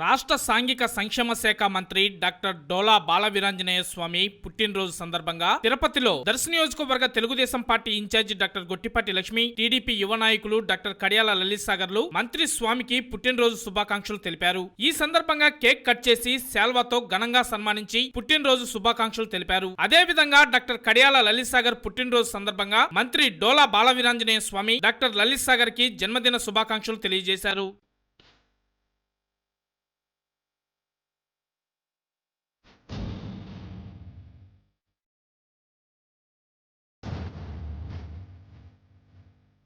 రాష్ట్ర సాంఘిక సంక్షేమ శాఖ మంత్రి డాక్టర్ డోలా బాలవీరాంజనేయ స్వామి పుట్టినరోజు సందర్భంగా తిరుపతిలో దర్శ నియోజకవర్గ Telugu Desam party incharge doctor Gottipati Lakshmi TDP యువ నాయకులు డాక్టర్ కడియాల లలిత్ సాగర్లు మంత్రి స్వామికి పుట్టినరోజు శుభాకాంక్షలు తెలిపారు. ఈ సందర్భంగా కేక్ కట్ చేసి శాల్వాతో ఘనంగా సన్మానించి పుట్టినరోజు శుభాకాంక్షలు తెలిపారు. అదే విధంగా డాక్టర్ కడియాల లలిత్ సాగర్ పుట్టినరోజు సందర్భంగా మంత్రి డోలా బాలవీరాంజనేయ స్వామి డాక్టర్ లలిత్ సాగర్కి జన్మదిన శుభాకాంక్షలు తెలియజేశారు.